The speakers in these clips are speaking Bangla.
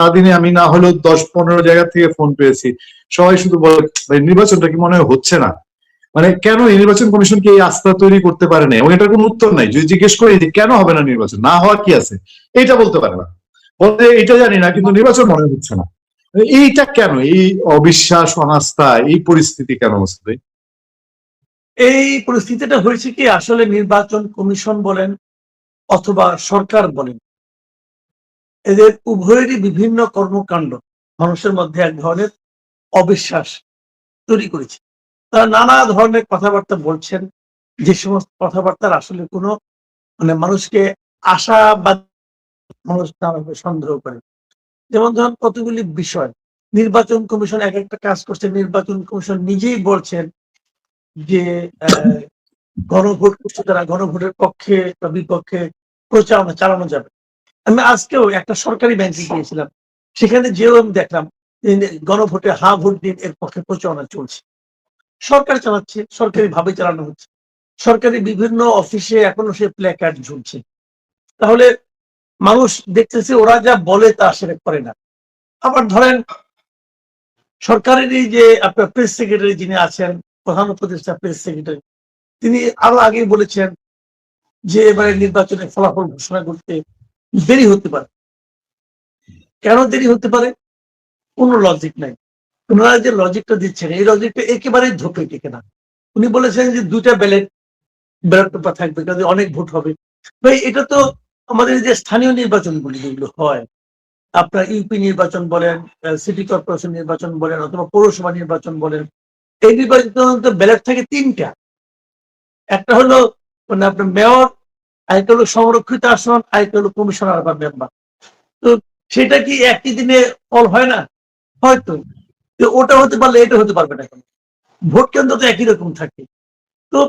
সারাদিনে আমি না হলেও দশ পনেরো জায়গা থেকে ফোন পেয়েছি। সবাই শুধু বলে নির্বাচনটা কি মনে হচ্ছে না? মানে কেন এই নির্বাচন কমিশন কি এই আস্থা তৈরি করতে পারে না এবং এটার কোনো উত্তর নাই। যদি জিজ্ঞেস করি যে কেন হবে না নির্বাচন? না হওয়া কি আছে? এটা বলতে পারে না। বলতে এটা জানি না, কিন্তু নির্বাচন মনে হচ্ছে না। এইটা কেন? এই অবিশ্বাস, অনাস্থা, এই পরিস্থিতি কেন ভাই? এই পরিস্থিতিটা হয়েছে কি, আসলে নির্বাচন কমিশন বলেন অথবা সরকার বলেন এদের উভয়েরই বিভিন্ন কর্মকাণ্ড মানুষের মধ্যে এক ধরনের অবিশ্বাস তৈরি করেছে। তারা নানা ধরনের কথাবার্তা বলছেন, যে সমস্ত কথাবার্তার আসলে কোনো মানে মানুষকে আশাবাদ মানুষ নানাভাবে সন্দেহ করে। যেমন ধরুন কতগুলি বিষয়, নির্বাচন কমিশন এক একটা কাজ করছে, নির্বাচন কমিশন নিজেই বলছেন যে গণভোট করছে, তারা গণভোটের পক্ষে বা বিপক্ষে প্রচারণা চালানো যাবে। আমি আজকেও একটা সরকারি ব্যাংকে গিয়েছিলাম। সেখানে যেও আমি দেখলাম গণভোটে হা ভোট দিন এর পক্ষে প্রচারণা চলছে। সরকার চালাচ্ছে সরকারি ভাবে চালানো হচ্ছে। সরকারি বিভিন্ন অফিসে এখনও সে প্লে কার্ড ঝুলছে। তাহলে মানুষ দেখতেছে, ওরা যা বলে তা আসলে করে না। আবার ধরেন, সরকারেরই যে আপনার প্রেস সেক্রেটারি যিনি আছেন, প্রধান উপদেষ্টা প্রেস সেক্রেটারি তিনি আরও আগেই বলেছেন যে এবারে নির্বাচনের ফলাফল ঘোষণা করতে দেরি হতে পারে। কেন দেরি হতে পারে? কোনো লজিক নাই। ওনারা যে লজিকটা দিচ্ছেন, এই লজিকটা একেবারেই ধোপে টেকে না। উনি বলেছেন যে দুইটা ব্যালেট ব্যালট পেপার থাকবে কাজে অনেক ভোট হবে। ভাই, এটা তো আমাদের যে স্থানীয় নির্বাচনগুলি যেগুলো হয়, আপনার ইউপি নির্বাচন বলেন সিটি কর্পোরেশন নির্বাচন বলেন, অথবা পৌরসভা নির্বাচন বলেন, এই নির্বাচন ব্যালট থাকে তিনটা। একটা হলো মানে আপনার মেয়র আরেকটা হলো সংরক্ষিত আসন, আরেকটা হলো কমিশনার বা মেম্বার তো সেটা কি একই দিনে ফল হয় না? হয়তো। ওটা হতে পারলে এটা হতে পারবে না কেন? ভোট কেন্দ্র তো একই রকম থাকে। তো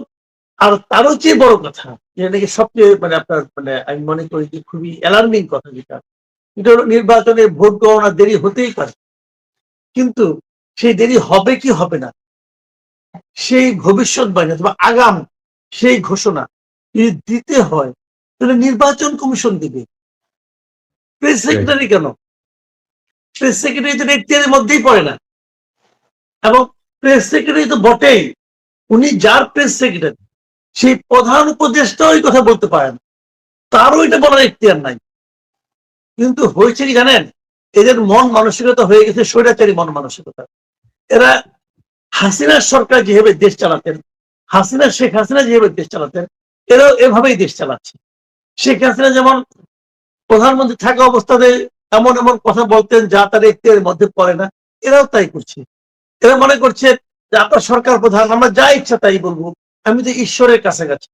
আর তারও চেয়ে বড় কথা, যেটা নাকি সবচেয়ে মানে আপনার মানে আমি মনে করি যে খুবই অ্যালার্মিং কথা যেটা এটা হলো নির্বাচনে ভোট গণনা দেরি হতেই পারে। কিন্তু সেই দেরি হবে কি হবে না? সেই ভবিষ্যৎবাণী অথবা আগাম সেই ঘোষণা দিতে হয় তাহলে নির্বাচন কমিশন দিবে। প্রেস সেক্রেটারি কেন? প্রেস সেক্রেটারি তো এখতিয়ারের মধ্যেই পড়ে না। এবং প্রেস সেক্রেটারি তো বটেই। উনি যার প্রেস সেক্রেটারি সেই প্রধান উপদেষ্টা ওই কথা বলতে পারেন তারও এটা বলার এখতিয়ার নাই। কিন্তু হয়েছে কি জানেন? এদের মন মানসিকতা হয়ে গেছে স্বৈরাচারী মন মানসিকতা। এরা হাসিনার সরকার যেভাবে দেশ চালাতেন হাসিনা শেখ হাসিনা যেভাবে দেশ চালাতেন এরাও এভাবেই দেশ চালাচ্ছে। শেখ হাসিনা যেমন প্রধানমন্ত্রী থাকা অবস্থাতে এমন এমন কথা বলতেন যা তার এখতিয়ারের মধ্যে পড়ে না, এরাও তাই করছে। এরা মনে করছে যে আপনার সরকার প্রধান, আমরা যা ইচ্ছা তাই বলব, আমি তো ঈশ্বরের কাছাকাছি।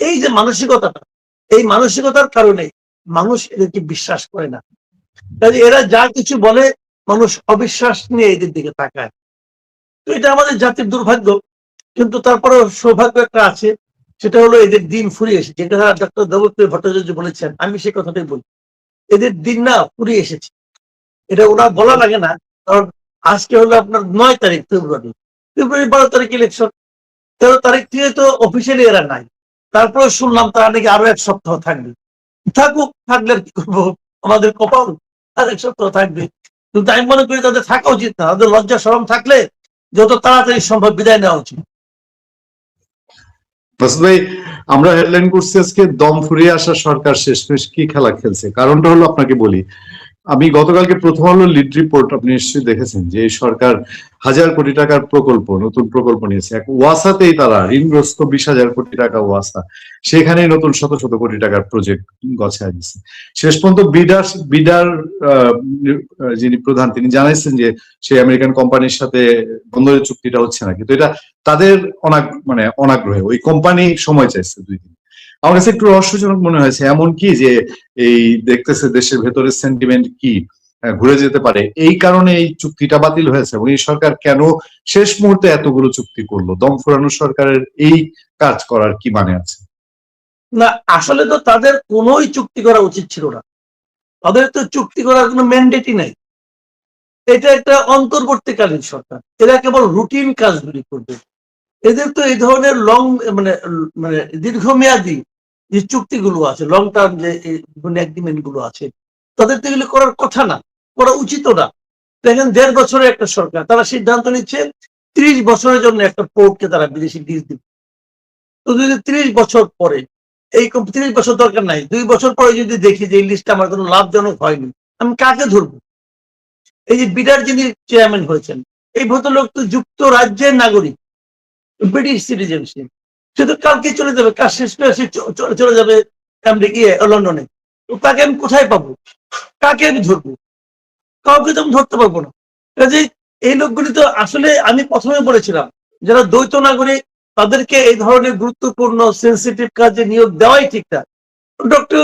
এই যে মানসিকতাটা, এই মানসিকতার কারণে মানুষ এদেরকে বিশ্বাস করে না। কাজে এরা যা কিছু বলে, মানুষ অবিশ্বাস নিয়ে এদের দিকে তাকায়। তো এটা আমাদের জাতির দুর্ভাগ্য, কিন্তু তারপরেও সৌভাগ্য একটা আছে। সেটা হলো এদের দিন ফুরিয়ে এসেছে। যেটা ডক্টর দেবপ্রিয় ভট্টাচার্য বলেছেন, আমি সে কথাটাই বলি। এদের দিন না ফুরিয়ে এসেছে। এটা ওরা বলা লাগে না, কারণ আজকে হলো আপনার নয় তারিখ, ফেব্রুয়ারি। ফেব্রুয়ারি বারো তারিখ ইলেকশন তেরো তারিখ থেকে তো অফিসিয়ালি এরা নাই। তারপরে শুনলাম তারা নাকি আরও এক সপ্তাহ থাকবে। থাকুক, থাকলে কি করব? আমাদের কপাল আর এক সপ্তাহ থাকবে। কিন্তু আমি মনে করি তাদের থাকা উচিত না। তাদের লজ্জা সরম থাকলে যত তাড়াতাড়ি সম্ভব বিদায় নেওয়া উচিত। ভাই, আমরা হেডলাইন করছি আজকে দম ফুরিয়ে আসা সরকার শেষমেশ কি খেলা খেলছে? কারণটা হলো আপনাকে বলি। আমি গতকালকে প্রথম আলো লিড রিপোর্ট আপনি নিশ্চয়ই দেখেছেন যে সরকার হাজার কোটি টাকার প্রকল্প, নতুন প্রকল্প নিয়েছে। এক ওয়াসাতেই তারা ঋণগ্রস্ত বিশ হাজার কোটি টাকা ওয়াসা। সেখানেই নতুন শত শত কোটি টাকার প্রজেক্ট গছায় দিচ্ছে শেষ পর্যন্ত বিডার বিডার যিনি প্রধান, তিনি জানাইছেন যে সেই আমেরিকান কোম্পানির সাথে বন্দরের চুক্তিটা হচ্ছে না। কিন্তু এটা তাদের অনাগ মানে অনাগ্রহে, ওই কোম্পানি সময় চাইছে দুই দিন। আমার কাছে একটু রহস্যজনক মনে হয়েছে। এমন কি যে এই দেখতেছে দেশের ভেতরের সেন্টিমেন্ট কি? ঘুরে যেতে পারে। এই কারণে এই চুক্তিটা বাতিল হয়েছে এবং এই সরকার কেন শেষ মুহূর্তে এতগুলো চুক্তি করল? দম ফুরানো সরকারের এই কাজ করার কি মানে আছে? না, আসলে তো তাদের কোনোই চুক্তি করা উচিত ছিল না। তাদের তো চুক্তি করার কোনো ম্যান্ডেটই নাই। এটা একটা অন্তর্বর্তীকালীন সরকার। এরা কেবল রুটিন কাজগুলি করবে। এদের তো এই ধরনের লং মানে মানে দীর্ঘমেয়াদী যে চুক্তিগুলো আছে লং টার্ম যে এগ্রিমেন্টগুলো আছে, তাদের তো এগুলো করার কথা না, করা উচিত না। দেখেন, দেড় বছরের একটা সরকার, তারা সিদ্ধান্ত নিচ্ছে ত্রিশ বছরের জন্য একটা পোর্টকে তারা বিদেশি লিজ দিবে। তো যদি ত্রিশ বছর পরে, এই ত্রিশ বছর দরকার নাই, দুই বছর পরে যদি দেখি যে এই লিস্টটা আমার কোনো লাভজনক হয়নি, আমি কাকে ধরবো? এই যে বিডার যিনি চেয়ারম্যান হয়েছেন, এই ভদ্রলোক তো যুক্তরাজ্যের নাগরিক ব্রিটিশ সিটিজেনশিপ সে কালকে চলে যাবে কাজ শেষ করে সে চলে যাবে ইয়ে, লন্ডনে। তো তাকে আমি কোথায় পাবো? কাকে আমি ধরবো? কাউকে তো আমি ধরতে পারব না। কাজে এই লোকগুলি তো আসলে আমি প্রথমে বলেছিলাম যারা দ্বৈত নাগরিক তাদেরকে এই ধরনের গুরুত্বপূর্ণ সেন্সিটিভ কাজে নিয়োগ দেওয়াই ঠিক ডক্টর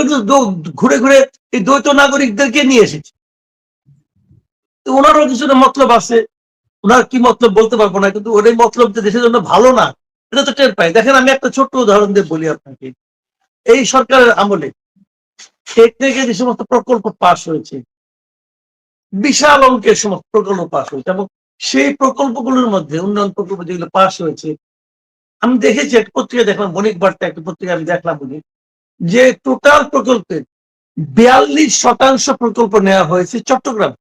ঘুরে ঘুরে এই দ্বৈত নাগরিকদেরকে নিয়ে এসেছে। তো ওনারও কিছুটা মতলব আছে। ওনার কি মতলব বলতে পারব না কিন্তু ওর মতলব যে দেশের জন্য ভালো না। এটা তো টের পাই। দেখেন, আমি একটা ছোট্ট উদাহরণ দিয়ে বলি আপনাকে। এই সরকারের আমলে এক যে সমস্ত প্রকল্প পাশ হয়েছে, বিশাল অঙ্কের সমস্ত প্রকল্প পাশ হয়েছে এবং সেই প্রকল্পগুলোর মধ্যে, উন্নয়ন প্রকল্প যেগুলো পাশ হয়েছে, আমি দেখেছি একটা পত্রিকা দেখলাম বণিক বার্তা একটা পত্রিকা আমি দেখলাম বলি, যে টোটাল প্রকল্পের বিয়াল্লিশ শতাংশ প্রকল্প নেওয়া হয়েছে চট্টগ্রাম।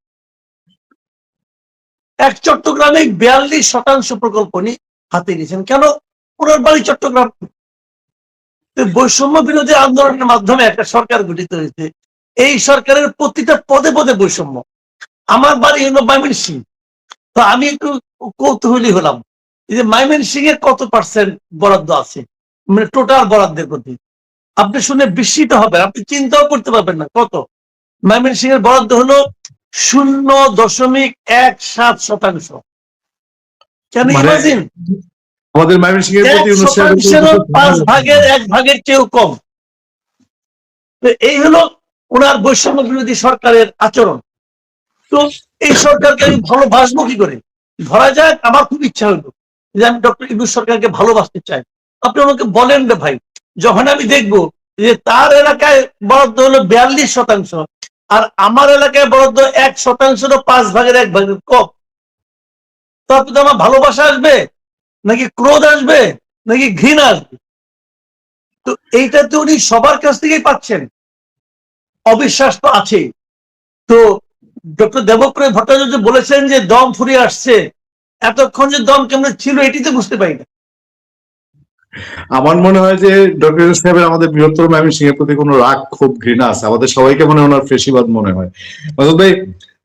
এক চট্টগ্রামে বিয়াল্লিশ শতাংশ প্রকল্প নিয়ে হাতে নিয়েছেন। কেন? ওনার বাড়ি চট্টগ্রাম। বৈষম্য বিরোধী আন্দোলনের মাধ্যমে একটা সরকার গঠিত হয়েছে। এই সরকারের প্রতিটা পদে পদে বৈষম্য। আমার বাড়ি হলো মাইমেন সিং তো আমি একটু কৌতূহলী হলাম যে মাইমেন সিং এর কত পার্সেন্ট বরাদ্দ আছে? মানে টোটাল বরাদ্দের প্রতি। আপনি শুনে বিস্মিত হবেন আপনি চিন্তাও করতে পারবেন না কত। মাইমেন সিং এর বরাদ্দ হলো শূন্য দশমিক এক সাত শতাংশ। কেন মানে ইমাজিন? আমাদের ময়মনসিং এর প্রতি পাঁচ ভাগের এক ভাগের চেয়েও কম। এই হলো ওনার বৈষম্য বিরোধী সরকারের আচরণ। তো এই সরকারকে আমি ভালোবাসবো কি করে? ধরা যাক আমার খুব ইচ্ছা হলো যে আমি ডক্টর ইন্দু সরকারকে ভালোবাসতে চাই। আপনি আমাকে বলেন রে ভাই যখন আমি দেখব যে তার এলাকায় বরাদ্দ হলো বিয়াল্লিশ শতাংশ আর আমার এলাকায় বরাদ্দ এক শতাংশেরও পাঁচ ভাগের এক ভাগের কম তারপর তো আমার ভালোবাসা আসবে। নাকি ক্রোধ আসবে, নাকি ঘৃণা আসবে? তো এইটা তো উনি সবার কাছ থেকেই পাচ্ছেন। অবিশ্বাস তো আছেই। তো ডক্টর দেবপ্রিয় ভট্টাচার্য বলেছেন যে দম ফুরিয়ে আসছে। এতক্ষণ যে দম কেমন ছিল এটি তো বুঝতে পারি না। আমার মনে হয় যে ডক্টর সাহেবের আমাদের বৃহত্তর ময়মনসিং এর প্রতি কোনো রাগ খুব ঘৃণা আছে। আমাদের সবাইকে মনে হয় ওনার ফেসিবাদ মনে হয়।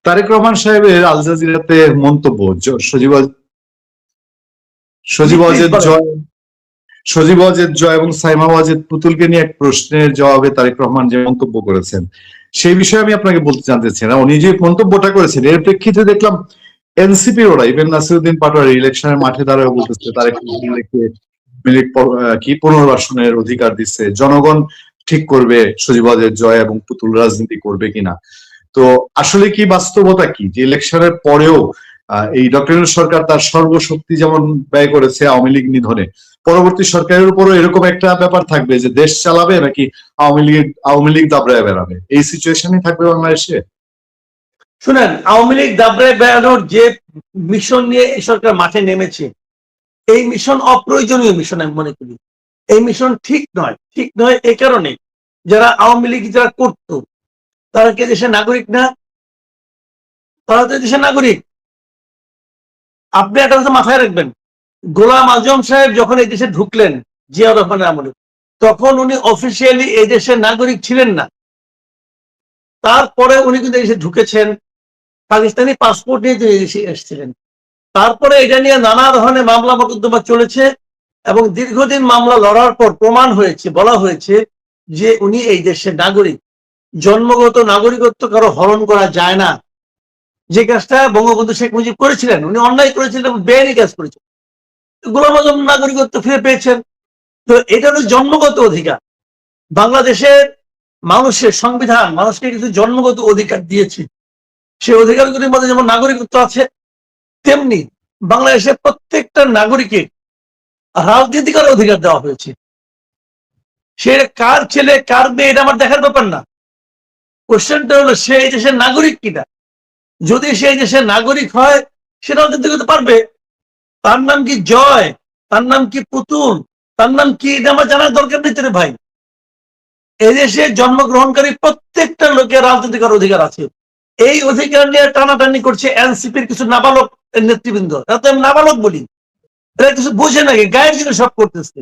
তারেক রহমান সাহেবের আল জাজিরাতে মন্তব্য সজীব সজীব অজেদ জয় সজীব অজেদ জয় এবং সাইমা ওয়াজেদ পুতুলকে নিয়ে এক প্রশ্নের জবাবে তারেক রহমান যে মন্তব্য করেছেন সেই বিষয়ে আমি আপনাকে বলতে জানতে চাই না। উনি যে মন্তব্যটা করেছেন এর প্রেক্ষিতে দেখলাম এনসিপি ওরা ইভেন নাসিরুদ্দিন পাটোয়ারি ইলেকশনের মাঠে দাঁড়ায় বলতেছে তারেক কি পুনর্বাসনের অধিকার দিচ্ছে জনগণ ঠিক করবে সজীব অজেদ জয় এবং পুতুল রাজনীতি করবে কিনা? তো আসলে কি বাস্তবতা কি? যে ইলেকশনের পরেও এই ডক্টর সরকার তার সর্বশক্তি যেমন ব্যয় করেছে আওয়ামী লীগ নিধনে, পরবর্তী সরকারের উপরও এরকম একটা ব্যাপার থাকবে যে দেশ চালাবে নাকি আওয়ামী লীগ আওয়ামী লীগ দাবড়ায় বেড়াবে? এই সিচুয়েশনই থাকবে বাংলাদেশে? শুনেন, আওয়ামী লীগ দাবড়ায় বেড়ানোর যে মিশন নিয়ে এই সরকার মাঠে নেমেছে, এই মিশন অপ্রয়োজনীয় মিশন আমি মনে করি। এই মিশন ঠিক নয় ঠিক নয় এই কারণে যারা আওয়ামী লীগ যারা করত, তারা কি দেশের নাগরিক না? তারা তো দেশের নাগরিক। আপনি একটা কথা মাথায় রাখবেন। গোলাম আজম সাহেব যখন এই দেশে ঢুকলেন জিয়া রহমানের আমলে, তখন উনি অফিসিয়ালি এই দেশের নাগরিক ছিলেন না। তারপরে উনি কিন্তু দেশে ঢুকেছেন, পাকিস্তানি পাসপোর্ট নিয়ে তিনি এদেশে এসেছিলেন। তারপরে এটা নিয়ে নানা ধরনের মামলা মোকদ্দমা চলেছে এবং দীর্ঘদিন মামলা লড়ার পর প্রমাণ হয়েছে, বলা হয়েছে যে উনি এই দেশের নাগরিক। জন্মগত নাগরিকত্ব কারও হরণ করা যায় না। যে কাজটা বঙ্গবন্ধু শেখ মুজিব করেছিলেন, উনি অন্যায় করেছিলেন এবং বেআইনি কাজ করেছেন গোলাম আজম নাগরিকত্ব ফিরে পেয়েছেন। তো এটা হলো জন্মগত অধিকার। বাংলাদেশের মানুষের সংবিধান, মানুষকে কিছু জন্মগত অধিকার দিয়েছে। সেই অধিকারগুলির মধ্যে যেমন নাগরিকত্ব আছে, তেমনি বাংলাদেশের প্রত্যেকটা নাগরিকের রাজনীতি অধিকার দেওয়া হয়েছে। সে কার ছেলে, কার মেয়ে, এটা আমার দেখার ব্যাপার না। কোশ্চেনটা হলো, সে দেশের নাগরিক কিনা? যদি সে এই দেশের নাগরিক হয়, সে রাজনীতি করতে পারবে। তার নাম কি জয়? তার নাম কি পুতুল? তার নাম কি আমার জানার দরকার নেই রে ভাই। এদেশে জন্মগ্রহণকারী প্রত্যেকটা লোকের রাজনীতি করার অধিকার আছে। এই অধিকার নিয়ে টানাটানি করছে এনসিপির কিছু নাবালক নেতৃবৃন্দ। এরা তো আমি নাবালক বলি। এরা কিছু বোঝে নাকি গায়ের জিনিস সব করতেছে।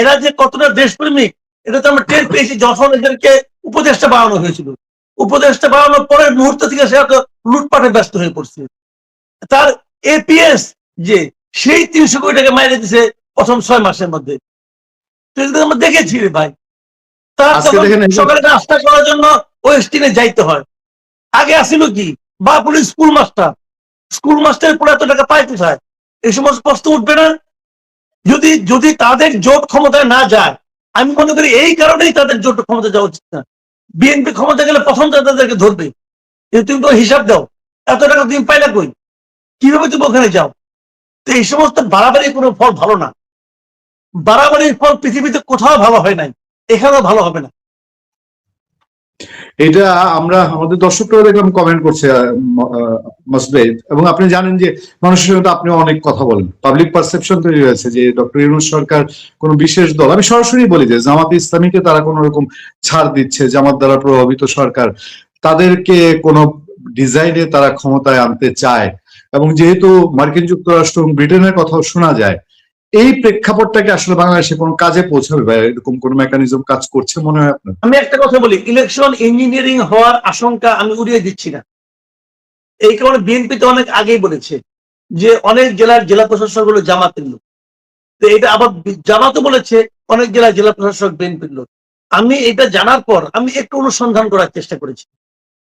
এরা যে কতটা দেশপ্রেমিক, এটা তো আমরা টের পেয়েছি যখন এদেরকে উপদেষ্টা বানানো হয়েছিল। উপদেষ্টা বানানোর পরের মুহূর্ত থেকে সে লুটপাটে ব্যস্ত হয়ে পড়ছে। তার এপিএস যে সেই তিনশো কোটি টাকা মাইনে দিছে প্রথম ছয় মাসের মধ্যে। আমরা দেখেছি রে ভাই। তার সকালে নাস্তা করার জন্য ওয়েস্টিনে যাইতে হয়। আগে আসিল কি? বা পুলিশ স্কুল মাস্টার। স্কুল মাস্টারের পরে এত টাকা পায় কোথায়? এই সমস্ত প্রশ্ন উঠবে না? যদি যদি তাদের জোট ক্ষমতায় না যায় আমি মনে করি এই কারণেই তাদের জোট ক্ষমতা যাওয়া উচিত না। বিএনপি ক্ষমতা গেলে প্রথম তাদেরকে ধরবে। তুমি তো হিসাব দাও, এত টাকা তুমি পাইলা কই? কীভাবে তুমি ওখানে যাও? তো এই সমস্ত বাড়াবাড়ি কোনো ফল ভালো না। বাড়াবাড়ির ফল পৃথিবীতে কোথাও ভালো হয় নাই, এখানেও ভালো হবে না। এটা আমরা, আমাদের দর্শকরাও দেখলাম কমেন্ট করছে মসবেদ। এবং আপনি জানেন যে মানুষের তো আপনি অনেক কথা বলেন। পাবলিক পারসেপশন তৈরি হয়েছে যে ডক্টর ইউনুস সরকার কোন বিশেষ দল, আমি সরাসরি বলি যে জামাত ইসলামীকে তারা কোন রকম ছাড় দিচ্ছে, জামাত দ্বারা প্রভাবিত সরকার, তাদেরকে কোন ডিজাইনে তারা ক্ষমতায় আনতে চায়। এবং যেহেতু মার্কিন যুক্তরাষ্ট্র এবং ব্রিটেনের কথাও শোনা যায় এই প্রেক্ষাপটটাকে আসলে বাংলাদেশে কোনো কাজে পৌঁছাবে বা এরকম কোন মেকানিজম কাজ করছে মনে হয় আপনার? আমি একটা কথা বলি ইলেকশন ইঞ্জিনিয়ারিং হওয়ার আশঙ্কা আমি উড়িয়ে দিচ্ছি না। এই কারণে বিএনপি তো অনেক আগেই বলেছে যে অনেক জেলার জেলা প্রশাসক হলো জামাতের লোক। তো এটা আবার জামাতও বলেছে অনেক জেলার জেলা প্রশাসক বিএনপির লোক। আমি এটা জানার পর আমি একটু অনুসন্ধান করার চেষ্টা করেছি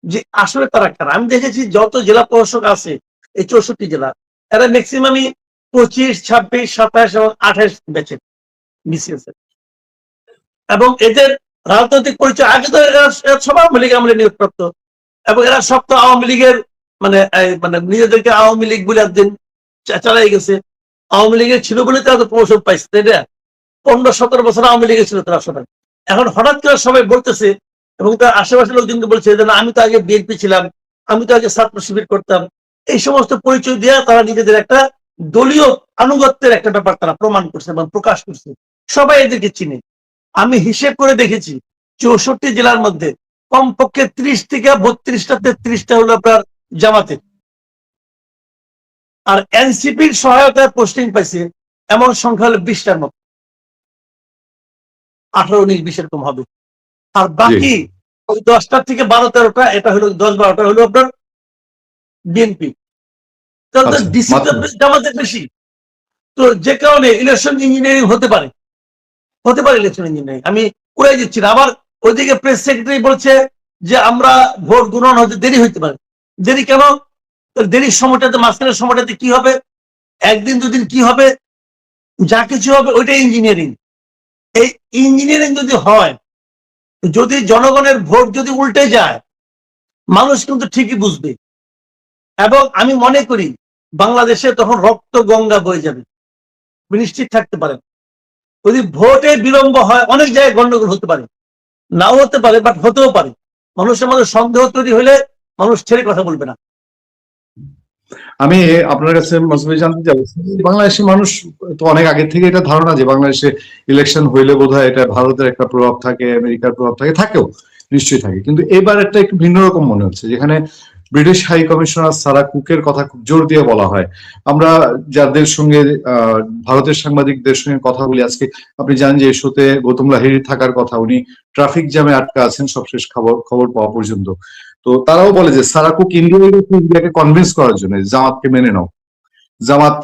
যে আসলে তারা কারা। আমি দেখেছি যত জেলা প্রশাসক আছে, এই চৌষট্টি জেলা, এরা ম্যাক্সিমামই পঁচিশ, ছাব্বিশ, সাতাশ এবং আঠাশ ব্যাচে বিসিএস এবং এদের রাজনৈতিক পরিচয় আগে তো এরা সব আওয়ামী লীগ আমলে নিয়োগপ্রাপ্ত এবং এরা সব তো আওয়ামী লীগের মানে মানে নিজেদেরকে আওয়ামী লীগ বলে একদিন চালাই গেছে। আওয়ামী লীগের ছিল বলে তারা তো প্রমোশন পাইছে, তাই না? পনেরো, সতেরো বছর আওয়ামী লীগের ছিল তারা সবাই। এখন হঠাৎ করে সবাই বলতেছে এবং তার আশেপাশের লোকজনকে বলছে যে আমি তো আগে বিএনপি ছিলাম, আমি তো আগে ছাত্র শিবির করতাম। এই সমস্ত পরিচয় দিয়ে তারা নিজেদের একটা দলীয় আনুগত্যের একটা ব্যাপার তারা প্রমাণ করছে এবং প্রকাশ করছে। সবাই এদেরকে চিনে। আমি হিসেব করে দেখেছি চৌষট্টি জেলার মধ্যে কমপক্ষে ত্রিশ থেকে বত্রিশটা তেত্রিশটা হলো আপনার জামাতের আর এনসিপির সহায়তায় পোস্টিং পাইছে এমন সংখ্যা হলো বিশটার মতো। আঠারো উনিশ বিশ এরকম হবে। আর বাকি ওই দশটার থেকে বারো তেরোটা এটা হলো দশ বারোটা হলো আপনার বিএনপি। তাহলে আচ্ছা, ডিসি মাত্র। জামাতের বেশি। তো যে কারণে ইলেকশন ইঞ্জিনিয়ারিং হতে পারে হতে পারে ইলেকশন ইঞ্জিনিয়ারিং আমি উড়াই দিচ্ছি না। আবার ওইদিকে প্রেস সেক্রেটারি বলছে যে আমরা ভোট গ্রহণ হতে দেরি হইতে পারে। দেরি কেন? দেরির সময়টাতে মাঝখানের সময়টাতে কি হবে? একদিন দুদিন কি হবে? যা কিছু হবে ওইটাই ইঞ্জিনিয়ারিং এই ইঞ্জিনিয়ারিং যদি হয় যদি জনগণের ভোট যদি উল্টে যায় মানুষ কিন্তু ঠিকই বুঝবে। এবং আমি মনে করি বাংলাদেশে তখন রক্ত গঙ্গা বয়ে যাবে। নিশ্চিত থাকতে পারেন। যদি ভোটে বিলম্ব হয়, অনেক জায়গায় গন্ডগোল হতে পারে। নাও হতে পারে বাট হতেও পারে। মানুষের মধ্যে সন্দেহ তৈরি হলে মানুষ ছেড়ে কথা বলবে না। আমি আপনার কাছে জানতে চাই, বাংলাদেশের মানুষ তো অনেক আগে থেকে এটা ধারণা যে বাংলাদেশে ইলেকশন হইলে বোধহয় এটা ভারতের একটা প্রভাব থাকে, আমেরিকার প্রভাব থাকে, থাকেও, নিশ্চয়ই থাকে। কিন্তু এবার একটা একটু ভিন্ন রকম মনে হচ্ছে, যেখানে ব্রিটিশ হাই কমিশনার সারা কুকের কথা খুব জোর দিয়ে বলা হয়। আমরা যাদের সঙ্গে ভারতের সাংবাদিকদের সঙ্গে কথা বলি আজকে আপনি জানেন যে এই শোতে গৌতম লাহিড়ী থাকার কথা উনি ট্রাফিক জ্যামে আটকা আছেন সবশেষ খবর খবর পাওয়া পর্যন্ত। তো তারাও বলে যে সারা কুক ইন্ডিয়া ইন্ডিয়াকে কনভিন্স করার জন্য জামাতকে মেনে নাও। জামাত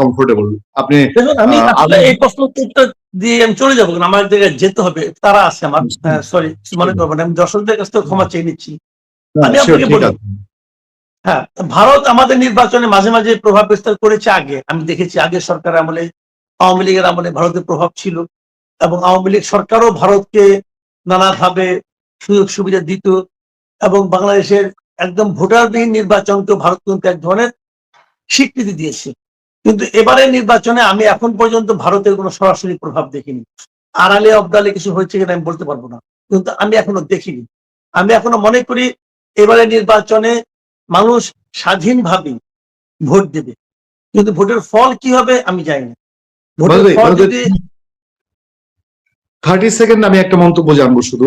কমফোর্টেবল আপনি আমি এই প্রশ্ন দিয়ে আমি চলে যাব আমার জায়গায় যেতে হবে তারা আছে আমার সরি মনে করবেন আমি দর্শকদের কাছ থেকে ক্ষমা চেয়ে নিচ্ছি। আমি আপনাকে বলি। হ্যাঁ ভারত আমাদের নির্বাচনে মাঝে মাঝে প্রভাব বিস্তার করেছে আগে। আমি দেখেছি আগে সরকার আমলে আওয়ামী লীগের আমলে ভারতের প্রভাব ছিল এবং আওয়ামী লীগ সরকারও ভারতকে নানাভাবে সুযোগ সুবিধা দিত এবং বাংলাদেশের একদম ভোটারবিহীন নির্বাচনকে ভারত কিন্তু এক ধরনের স্বীকৃতি দিয়েছে। কিন্তু এবারের নির্বাচনে আমি এখন পর্যন্ত ভারতের কোনো সরাসরি প্রভাব দেখিনি। আড়ালে অবদালে কিছু হয়েছে কিনা আমি বলতে পারব না। কিন্তু আমি এখনও দেখিনি। আমি এখনও মনে করি এবারে নির্বাচনে মানুষ স্বাধীনভাবে ভোট দেবে। কিন্তু ভোটের ফল কি হবে আমি জানি না। ভোটের ফল যদি থার্টি সেকেন্ড আমি একটা মন্তব্য জানব শুধু।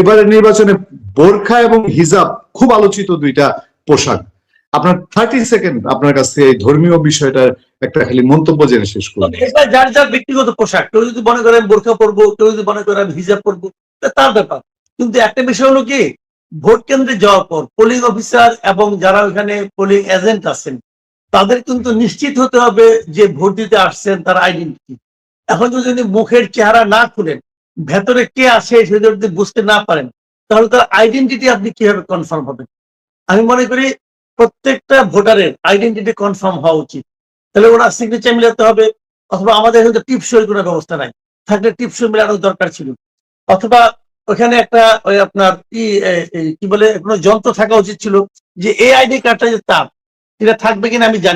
এবারে নির্বাচনে বোরখা এবং হিজাব খুব আলোচিত দুইটা পোশাক। আপনার থার্টি সেকেন্ড আপনার কাছ এই ধর্মীয় বিষয়টার একটা খালি মন্তব্য জেনে শেষ করুন এটা যার যার ব্যক্তিগত পোশাক কেউ যদি মনে করেন বোরখা পরবো কেউ যদি মনে করেন হিজাব পরবো তার ব্যাপার। কিন্তু একটা বিষয় হলো কি ভোট কেন্দ্রে যাওয়ার পর পোলিং অফিসার এবং যারা ওখানে পোলিং এজেন্ট আছেন, তাদের কিন্তু নিশ্চিত হতে হবে যে ভোট দিতে আসছেন তার আইডেন্টিটি এখন যদি মুখের চেহারা না খুলেন, ভেতরে কে আসে সেটা যদি বুঝতে না পারেন, তাহলে তার আইডেন্টিটি আপনি কীভাবে কনফার্ম হবেন? আমি মনে করি প্রত্যেকটা ভোটারের আইডেন্টিটি কনফার্ম হওয়া উচিত। তাহলে ওরা সিগনেচার মিলাতে হবে, অথবা আমাদের এখানে টিপসই কোনো ব্যবস্থা নাই। থাকলে টিপসই মেলানোর দরকার ছিল। অথবা ওখানে একটা ওই আপনার কি বলে, কোনো যন্ত্র থাকা উচিত ছিল যে এই আইডি কার্ডটা যে তার, এটা থাকবে কিনা আমি জানি